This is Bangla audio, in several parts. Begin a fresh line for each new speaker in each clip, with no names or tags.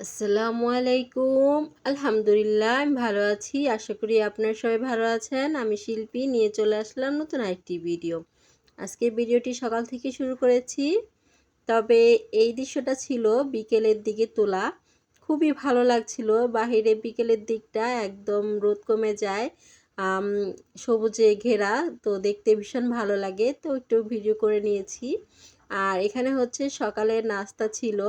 আসসালামু আলাইকুম। আলহামদুলিল্লাহ, আমি ভালো আছি। আশা করি আপনার সবাই ভালো আছেন। আমি শিল্পী, নিয়ে চলে আসলাম নতুন আরেকটি ভিডিও। আজকে ভিডিওটি সকাল থেকে শুরু করেছি। তবে এই দৃশ্যটা ছিল বিকেলের দিকে তোলা। খুবই ভালো লাগছিল। বাহিরে বিকেলের দিকটা একদম রোদ কমে যায় সবুজে ঘেরা, তো দেখতে ভীষণ ভালো লাগে। তো একটু ভিডিও করে নিয়েছি। আর এখানে হচ্ছে সকালের নাস্তা ছিল।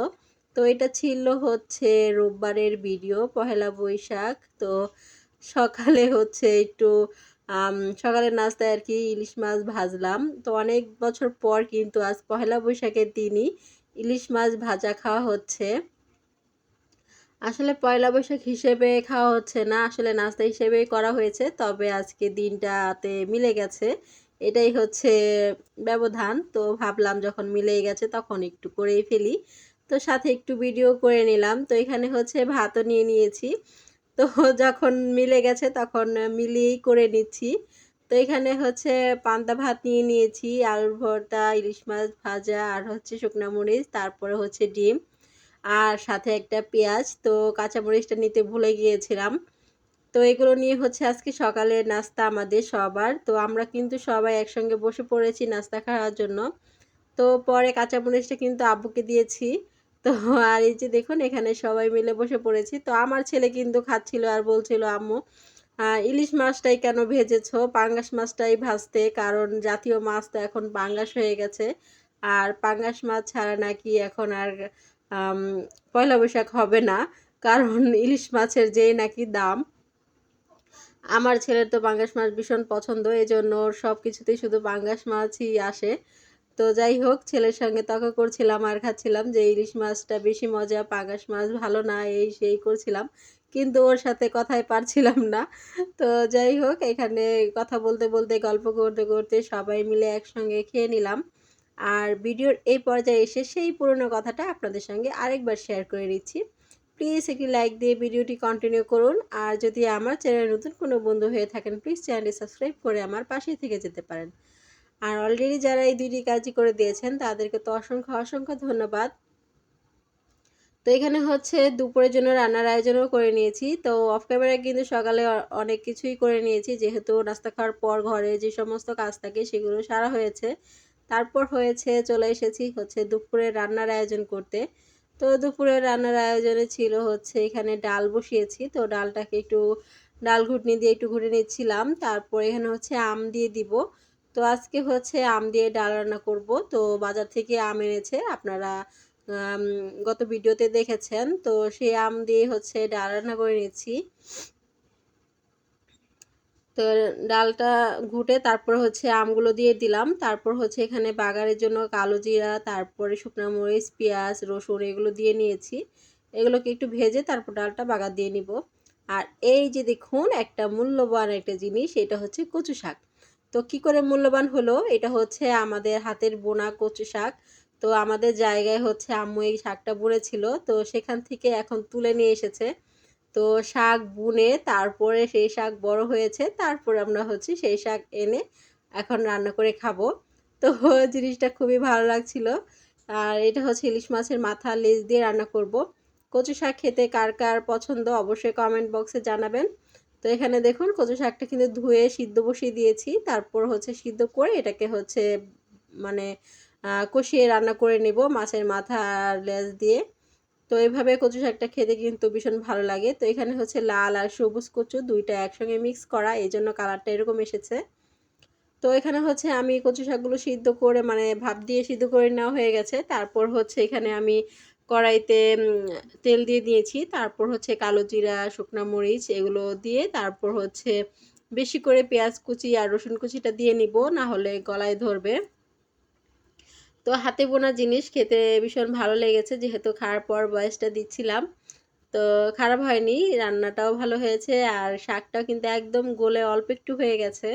তো এটা ছিল হচ্ছে রোববারের ভিডিও পহেলা বৈশাখ। তো সকালে হচ্ছে একটু আম, সকালের নাস্তায় আর কি ইলিশ মাছ ভাজলাম। তো অনেক বছর পর কিন্তু আজ পহেলা বৈশাখের দিনই ইলিশ মাছ ভাজা খাওয়া হচ্ছে। আসলে পয়লা বৈশাখ হিসেবে খাওয়া হচ্ছে না আসলে নাস্তা হিসেবেই করা হয়েছে তবে আজকে দিনটাতে মিলে গেছে। এটাই হচ্ছে ব্যবধান তো ভাবলাম যখন মিলেই গেছে তখন একটু করেই ফেলি। তো সাথে একটু ভিডিও করে নিলাম। তো এখানে হচ্ছে ভাতও নিয়ে নিয়েছি। তো যখন মিলে গেছে তখন মিলিয়েই করে নিচ্ছি। তো এখানে হচ্ছে পান্তা ভাত নিয়ে নিয়েছি, আলুর ভর্তা, ইলিশ মাছ ভাজা, আর হচ্ছে শুকনো মরিচ, তারপরে হচ্ছে ডিম, আর সাথে একটা পেঁয়াজ। তো কাঁচামরিচটা নিতে ভুলে গিয়েছিলাম। তো এগুলো নিয়ে হচ্ছে আজকে সকালে নাস্তা আমাদের সবার। তো আমরা কিন্তু সবাই একসঙ্গে বসে পড়েছি নাস্তা খাওয়ার জন্য। তো পরে কাঁচামরিচটা কিন্তু আব্বুকে দিয়েছি। তো আর এই যে দেখুন, এখানে সবাই মিলে বসে পড়েছি। তো আমার ছেলে কিন্তু খাচ্ছিল আর বলছিল, আম্মু ইলিশ মাছটাই কেন ভেজেছ? পাঙ্গাস মাছটাই ভাজতে, কারণ জাতীয় মাছ তো এখন পাঙ্গাস হয়ে গেছে। আর পাঙ্গাস মাছ ছাড়া নাকি এখন আর পয়লা বৈশাখ হবে না, কারণ ইলিশ মাছের যেই নাকি দাম। আমার ছেলের তো পাঙ্গাস মাছ ভীষণ পছন্দ এই জন্য ওর সব কিছুতেই শুধু পাঙ্গাস মাছই আসে। তো যাই হোক, ছেলের সঙ্গে তর্ক করছিলাম, আর খাচ্ছিলাম যে ইলিশ মাছটা বেশি মজা পাঙ্গাস মাছ ভালো না, এই সেই করছিলাম। কিন্তু ওর সাথে কথাই পারছিলাম না। তো যাই হোক, এখানে কথা বলতে বলতে, গল্প করতে করতে সবাই মিলে একসঙ্গে খেয়ে নিলাম। আর ভিডিওর এই পর্যায়ে এসে সেই পুরনো কথাটা আপনাদের সঙ্গে আরেকবার শেয়ার করে নিচ্ছি। প্লিজ একটি লাইক দিয়ে ভিডিওটি কন্টিনিউ করুন। আর যদি আমার চ্যানেল নতুন কোনো বন্ধু হয়ে থাকেন প্লিজ চ্যানেলটি সাবস্ক্রাইব করে আমার পাশেই থেকে যেতে পারেন। আর অলরেডি যারা এই দুইটি কাজই করে দিয়েছেন, তাদেরকে তো অসংখ্য অসংখ্য ধন্যবাদ। তো এখানে হচ্ছে দুপুরের জন্য রান্নার আয়োজনও করে নিয়েছি। তো অফ ক্যামেরায় কিন্তু সকালে অনেক কিছুই করে নিয়েছি। যেহেতু নাস্তা খাওয়ার পর ঘরে যে সমস্ত কাজ থাকে সেগুলো সারা হয়েছে। তারপর হয়েছে, চলে এসেছি হচ্ছে দুপুরে রান্নার আয়োজন করতে। তো দুপুরে রান্নার আয়োজনে ছিল হচ্ছে এখানে ডাল বসিয়েছি। তো ডালটাকে একটু, ডাল ঘুটনি দিয়ে একটু ঘুরে নিচ্ছিলাম। তারপর এখানে হচ্ছে আম দিয়ে দিব। তো আজকে হচ্ছে আম দিয়ে ডাল রান্না করব। তো বাজার থেকে আম এনেছে, আপনারা গত ভিডিওতে দেখেছেন। তো সেই আম দিয়ে হচ্ছে ডাল রান্না করে নিয়েছি তো ডালটা ঘুটে তারপর হচ্ছে আমগুলো দিয়ে দিলাম। তারপর হচ্ছে এখানে বাগারের জন্য কালো জিরা, তারপরে শুকনো মরিচ, পেঁয়াজ, রসুন এগুলো দিয়ে নিয়েছি। এগুলোকে একটু ভেজে তারপর ডালটা বাগার দিয়ে নিব। আর এই যে দেখুন, একটা মূল্যবান একটা জিনিস, এটা হচ্ছে কচু শাক। তো কি করে মূল্যবান হলো? এটা হচ্ছে আমাদের হাতের বোনা কচু শাক। তো আমাদের জায়গায় হচ্ছে আম্মু এই শাকটা বুনেছিল। তো সেখান থেকে এখন তুলে নিয়ে এসেছে। তো শাক বুনে তারপরে সেই শাক বড় হয়েছে। তারপর আমরা হচ্ছে সেই শাক এনে এখন রান্না করে খাব। তো জিনিসটা খুবই ভালো লাগছিল। আর এটা হচ্ছে ইলিশ মাছের মাথা লেজ দিয়ে রান্না করব। কচু শাক খেতে কার কার পছন্দ অবশ্যই কমেন্ট বক্সে জানাবেন। তো এখানে দেখুন কচু শাকটা কিন্তু ধুয়ে সিদ্ধ বসিয়ে দিয়েছি। তারপর হচ্ছে সিদ্ধ করে এটাকে হচ্ছে মানে কষিয়ে রান্না করে নেব মাছের মাথা আর লেজ দিয়ে। তো এইভাবে কচু শাকটা খেতে কিন্তু ভীষণ ভালো লাগে। তো এখানে হচ্ছে লাল আর সবুজ কচু দুইটা একসঙ্গে মিক্স করা এই জন্য কালারটা এরকম এসেছে। তো এখানে হচ্ছে আমি কচু শাকগুলো সিদ্ধ করে মানে ভাপ দিয়ে সিদ্ধ করে নেওয়া হয়ে গেছে। তারপর হচ্ছে এখানে আমি কড়াইতে তেল দিয়ে দিয়েছি। তারপর হচ্ছে কালো জিরা, শুকনা মরিচ এগুলো দিয়ে তারপর হচ্ছে বেশি করে পেঁয়াজ কুচি আর রসুন কুচিটা দিয়ে নিব, না হলে গলায় ধরবে। তো হাতে বোনা জিনিস খেতে ভীষণ ভালো লেগেছে, যেহেতু খাওয়ার পর বয়সটা দিচ্ছিলাম। তো খারাপ হয়নি, রান্নাটাও ভালো হয়েছে আর শাকটাও কিন্তু একদম গোলে অল্প একটু হয়ে গেছে।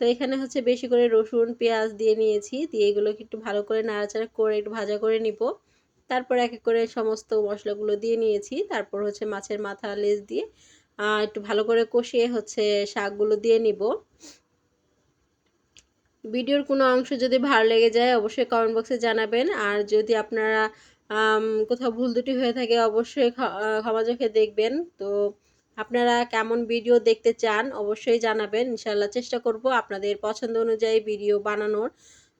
তো এখানে হচ্ছে বেশি করে রসুন, পেঁয়াজ দিয়ে নিয়েছি, দিয়ে এগুলোকে একটু ভালো করে নাড়াচাড়া করে একটু ভাজা করে নিব। তারপর এক এক করে সমস্ত মশলাগুলো দিয়ে নিয়েছি। তারপর হচ্ছে মাছের মাথা লেজ দিয়ে একটু ভালো করে কষিয়ে হচ্ছে শাকগুলো দিয়ে নিব। ভিডিওর কোনো অংশ যদি ভালো লেগে যায় অবশ্যই কমেন্ট বক্সে জানাবেন। আর যদি আপনারা কোথাও ভুল দুটি হয়ে থাকে অবশ্যই ক্ষ- ক্ষমা চোখে দেখবেন। তো আপনারা কেমন ভিডিও দেখতে চান অবশ্যই জানাবেন। ইনশাল্লাহ চেষ্টা করব আপনাদের পছন্দ অনুযায়ী ভিডিও বানানোর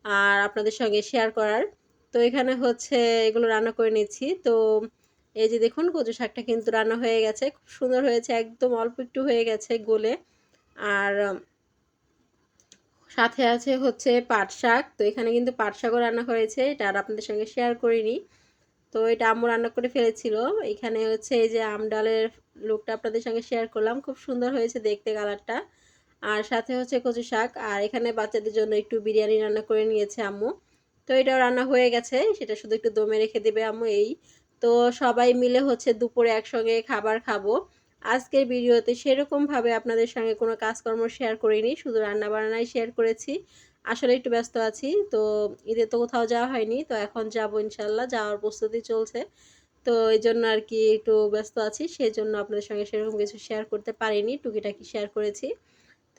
আর আপনাদের সঙ্গে শেয়ার করার। তো এখানে হচ্ছে এগুলো রান্না করে নিচ্ছি। তো এই যে দেখুন কচু শাকটা কিন্তু রান্না হয়ে গেছে, খুব সুন্দর হয়েছে, একদম অল্প একটু হয়ে গেছে গোলে। আর সাথে আছে হচ্ছে পাট শাক, তো এখানে কিন্তু পাট শাকও রান্না হয়েছে, এটা আর আপনাদের সঙ্গে শেয়ার করিনি। তো এটা আম্মু রান্না করে ফেলেছিল, এখানে হচ্ছে এই যে আম ডালের লুকটা আপনাদের সঙ্গে শেয়ার করলাম, খুব সুন্দর হয়েছে দেখতে কালারটা আর সাথে হচ্ছে কচু শাক, আর এখানে বাচ্চাদের জন্য একটু বিরিয়ানি রান্না করে নিয়েছে আম্মু। তো এটাও রান্না হয়ে গেছে, সেটা শুধু একটু দমে রেখে দেবে আম্মু এই। তো সবাই মিলে হচ্ছে দুপুরে একসঙ্গে খাবার খাব। আজকের ভিডিওতে সেরকমভাবে আপনাদের সঙ্গে কোনো কাজকর্ম শেয়ার করিনি, শুধু রান্না বান্নাই শেয়ার করেছি। আসলে একটু ব্যস্ত আছি, তো ঈদে তো কোথাও যাওয়া হয়নি, তো এখন যাব ইনশাল্লাহ যাওয়ার প্রস্তুতি চলছে। তো এই জন্য আর কি একটু ব্যস্ত আছি সেই জন্য আপনাদের সঙ্গে সেরকম কিছু শেয়ার করতে পারিনি, টুকিটাকি শেয়ার করেছি।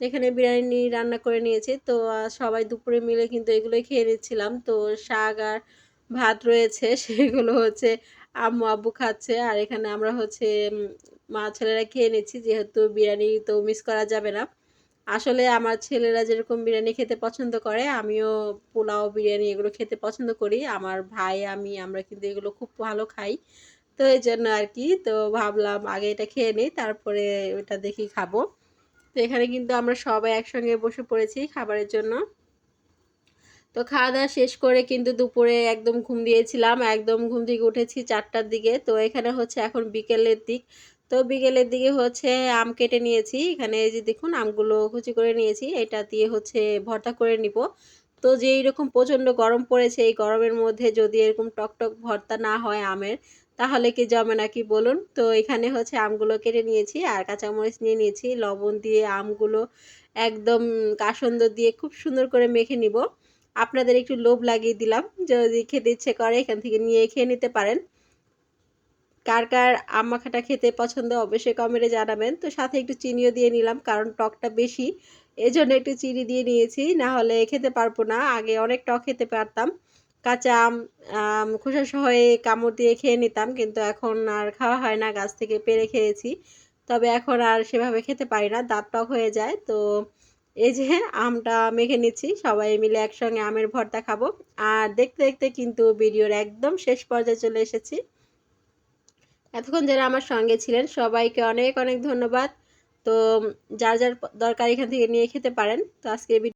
তো এখানে বিরিয়ানি রান্না করে নিয়েছি। তো সবাই দুপুরে মিলে কিন্তু এগুলোই খেয়ে নিচ্ছিলাম। তো, শাক আর ভাত রয়েছে, সেগুলো হচ্ছে আম্মু আব্বু খাচ্ছে। আর এখানে আমরা হচ্ছে মা ছেলেরা খেয়ে নিচ্ছি, যেহেতু বিরিয়ানি তো মিস করা যাবে না। আসলে আমার ছেলেরা যেরকম বিরিয়ানি খেতে পছন্দ করে, আমিও পোলাও বিরিয়ানি এগুলো খেতে পছন্দ করি। আমার ভাই, আমি, আমরা কিন্তু এগুলো খুব ভালো খাই। তো এই জন্য আর কি, তো ভাবলাম আগে এটা খেয়ে নিই, তারপরে ওটা দেখি খাব। তো এখানে কিন্তু আমরা সবাই একসঙ্গে বসে পড়েছি খাবারের জন্য। তো খাওয়া দাওয়া শেষ করে কিন্তু দুপুরে একদম ঘুম দিয়েছিলাম, একদম ঘুম থেকে উঠেছি চারটার দিকে। তো এখানে হচ্ছে এখন বিকেলের দিক। তো বিকেলের দিকে হচ্ছে আম কেটে নিয়েছি। এখানে এই যে দেখুন আমগুলো কুচি করে নিয়েছি, এটা দিয়ে হচ্ছে ভর্তা করে নিব। তো যে এইরকম প্রচণ্ড গরম পড়েছে, এই গরমের মধ্যে যদি এরকম টকটক ভর্তা না হয় আমের তাহলে কি জমে নাকি বলুন? তো এখানে হচ্ছে আমগুলো কেটে নিয়েছি আর কাঁচামরিচ নিয়ে নিয়েছি। লবণ দিয়ে আমগুলো একদম কাসন্দ দিয়ে খুব সুন্দর করে মেখে নিব। আপনাদের একটু লোভ লাগিয়ে দিলাম। যদি খেতে ইচ্ছে করে এখান থেকে নিয়ে খেয়ে নিতে পারেন। কার কার আম মাখাটা খেতে পছন্দ অবশ্যই কমেন্টে জানাবেন। তো সাথে একটু চিনিও দিয়ে নিলাম কারণ টকটা বেশি। এজন্য একটু চিনি দিয়ে নিয়েছি। না হলে খেতে পারব না। আগে অনেক টক খেতে পারতাম। কাঁচা আম খোসা সহ কামড় দিয়ে খেয়ে নিতাম, কিন্তু এখন আর খাওয়া হয় না, গাছ থেকে পেরে খেয়েছি। তবে এখন আর সেভাবে খেতে পারি না, দাঁত টক হয়ে যায়। তো এই যে আমটা মেখে নিচ্ছি, সবাই মিলে একসঙ্গে আমের ভর্তা খাব। আর দেখতে দেখতে কিন্তু ভিডিওর একদম শেষ পর্যায়ে চলে এসেছি। এতক্ষণ যারা আমার সঙ্গে ছিলেন, সবাইকে অনেক অনেক ধন্যবাদ। তো যার যার দরকার এখান থেকে নিয়ে খেতে পারেন। তো আজকে